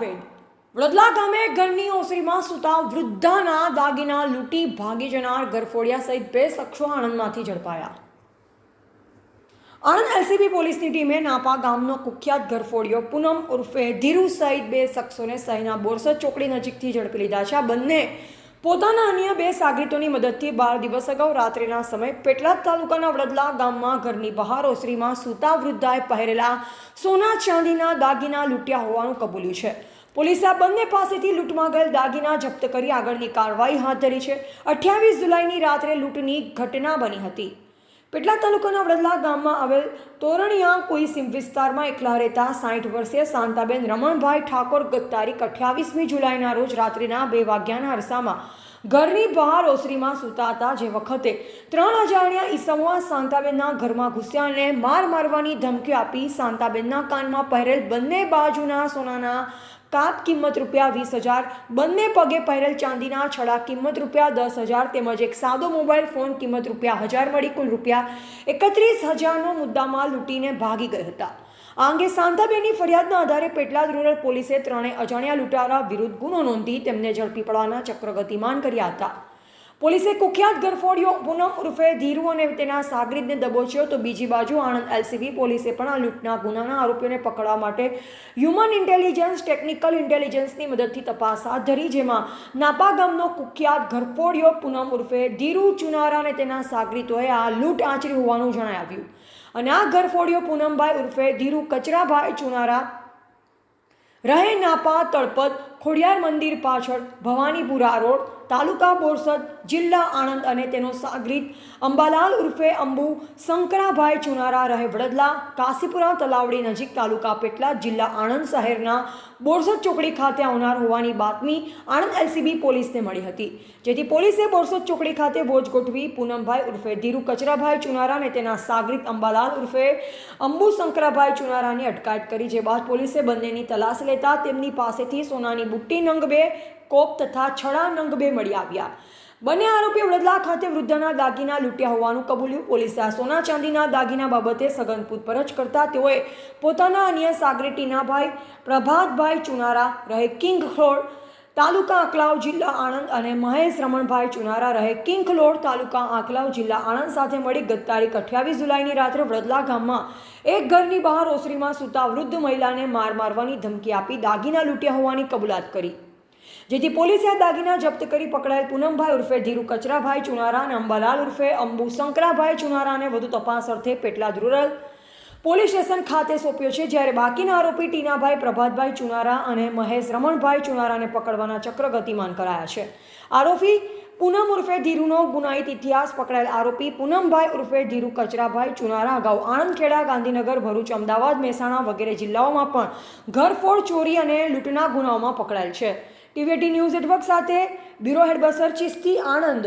ભેદ વડોદરા ગામે ઘરની ઓસરીમાં સુતા વૃદ્ધાના દાગીના લૂંટી ભાગી જનાર ગરફોડિયા સહિત બે શખ્સો આણંદમાંથી ઝડપાયા. આણંદ એલસીબી પોલીસની ટીમે નાપા ગામનો કુખ્યાત ઘરફોડિયો પૂનમ ઉર્ફે ધીરુ સહિત બે શખ્સોને સહીના બોરસદ ચોકડી નજીકથી ઝડપી લીધા છે. આ બંને પોતાના અન્ય બે સાગરીતોની મદદથી બાર દિવસ અગાઉ રાત્રિના સમયે પેટલાદ તાલુકાના વડદલા ગામમાં ઘરની બહાર ઓસરીમાં સૂતા વૃદ્ધાએ પહેરેલા સોના ચાંદીના દાગીના લૂંટ્યા હોવાનું કબૂલ્યું છે. પોલીસે બંને પાસેથી લૂંટમાં ગયેલ દાગીના જપ્ત કરી આગળની કાર્યવાહી હાથ ધરી છે. અઠ્યાવીસ જુલાઈની રાત્રે લૂંટની ઘટના બની હતી. પેટલાદ તાલુકાના વડદલા ગામમાં આવેલ તોરણિયા કોઈ સીમ વિસ્તારમાં એકલા રહેતા સાઠ વર્ષીય શાંતાબેન રમણભાઈ ઠાકોર ગત તારીખ અઠ્યાવીસમી જુલાઈના રોજ રાત્રિના બે વાગ્યાના અરસામાં ઘરની બહાર ઓસરીમાં સૂતા હતા જે વખતે ત્રણ અજાણ્યા ઈસમો શાંતાબેનના ઘરમાં ઘૂસ્યા અને માર મારવાની ધમકી આપી શાંતાબેનના કાનમાં પહેરેલ બંને બાજુના સોનાના કાપ કિંમત રૂપિયા વીસ હજાર, બંને પગે પહેરેલ ચાંદીના છડા કિંમત રૂપિયા દસ હજાર તેમજ એક સાદો મોબાઈલ ફોન કિંમત રૂપિયા હજાર મળી કુલ રૂપિયા એકત્રીસ હજારનો મુદ્દામાલ લૂંટીને ભાગી ગયા હતા. આ અંગે શાંતાબેનની ફરિયાદના આધારે પેટલાદ રૂરલ પોલીસે ત્રણેય અજાણ્યા લૂંટારા વિરુદ્ધ ગુનો નોંધી તેમને ઝડપી પડવાના ચક્ર ગતિમાન કર્યા હતા. પોલીસે કુખ્યાત ગરફોડિયો પૂનમ ઉર્ફે ધીરુ અને તેના સાગરીતને દબોચ્યો તો બીજી બાજુ આણંદ એલસીબી પોલીસે પણ આ લૂંટના ગુનાના આરોપીઓને પકડવા માટે હ્યુમન ઇન્ટેલિજન્સ ટેકનિકલ ઇન્ટેલિજન્સની મદદથી તપાસ હાથ ધરી, જેમાં નાપા ગામનો કુખ્યાત ગરફોડિયો પૂનમ ઉર્ફે ધીરુ ચુનારા અને તેના સાગરીતોએ આ લૂંટ આચરી હોવાનું જણાવ્યું. અને આ ગરફોડિયો પૂનમભાઈ ઉર્ફે ધીરુ કચરાભાઈ ચુનારા રહે નાપા તળપદ ખોડિયાર મંદિર પાછળ ભવાનીપુરા રોડ તાલુકા બોરસદ જિલ્લા આણંદ અને તેનો સાગરીત અંબાલાલ ઉર્ફે અંબુ શંકરાભાઈ ચુનારા રહે વડદલા, કાશીપુરા તલાવડી નજીક તાલુકા પેટલા જિલ્લા આણંદ શહેરના બોરસદ ચોકડી ખાતે આવનાર હોવાની બાતમી આણંદ એલસીબી પોલીસને મળી હતી. જેથી પોલીસે બોરસદ ચોકડી ખાતે વોચ ગોઠવી પૂનમભાઈ ઉર્ફે ધીરુ કચરાભાઈ ચુનારા અને તેના સાગરીત અંબાલાલ ઉર્ફે અંબુ શંકરાભાઈ ચુનારાની અટકાયત કરી. જે બાદ પોલીસે બંનેની તલાશ લેતા તેમની પાસેથી સોનાની બુટ્ટી નંગ બે કોપ તથા છડા નંગ બે મળી આવ્યા. બંને આરોપીઓ વડોદરા ખાતે વૃદ્ધના દાગીના લૂંટ્યા હોવાનું કબૂલ્યું. પોલીસે આ સોના ચાંદીના દાગીના બાબતે સઘન પૂછપરછ કરતા તેઓએ પોતાના અન્ય સાગરેટીના ભાઈ પ્રભાતભાઈ ચુનારા, રહે કિંગ રોડ તાલુકા આંકલાવ, જિલ્લા આણંદ અને મહેશ રમણભાઈ ચુનારા, રહે કિંખલોડ તાલુકા આંકલાવ, જિલ્લા આણંદ સાથે મળી ગત તારીખ અઠ્યાવીસ જુલાઈની રાત્રે વડદલા ગામમાં એક ઘરની બહાર ઓસરીમાં સૂતા વૃદ્ધ મહિલાને માર મારવાની ધમકી આપી દાગીના લૂંટ્યા હોવાની કબૂલાત કરી. જેથી પોલીસે આ દાગીના જપ્ત કરી પકડાયેલ પૂનમભાઈ ઉર્ફે ધીરુ કચરાભાઈ ચુનારા અને અંબાલાલ ઉર્ફે અંબુ શંકરાભાઈ ચુનારાને વધુ તપાસ અર્થે પેટલાદ રૂરલ પોલીસ સ્ટેશન ખાતે સોંપ્યો છે. જ્યારે બાકીના આરોપી ટીનાભાઈ પ્રભાતભાઈ ચુનારા અને મહેશ રમણભાઈ ચુનારાને પકડવાના ચક્ર ગતિમાન કરાયા છે. આરોપી પૂનમ ઉર્ફે ધીરુનો ગુનાહિત ઇતિહાસ પકડાયેલ આરોપી પૂનમભાઈ ઉર્ફે ધીરુ કચરાભાઈ ચુનારા અગાઉ આણંદખેડા, ગાંધીનગર, ભરૂચ, અમદાવાદ, મહેસાણા વગેરે જિલ્લાઓમાં પણ ઘરફોડ ચોરી અને લૂંટના ગુનાઓમાં પકડાયેલ છે. ટીવીટી ન્યૂઝ નેટવર્ક સાથે બ્યુરો હેડ બસર ચિસ્તી આણંદ.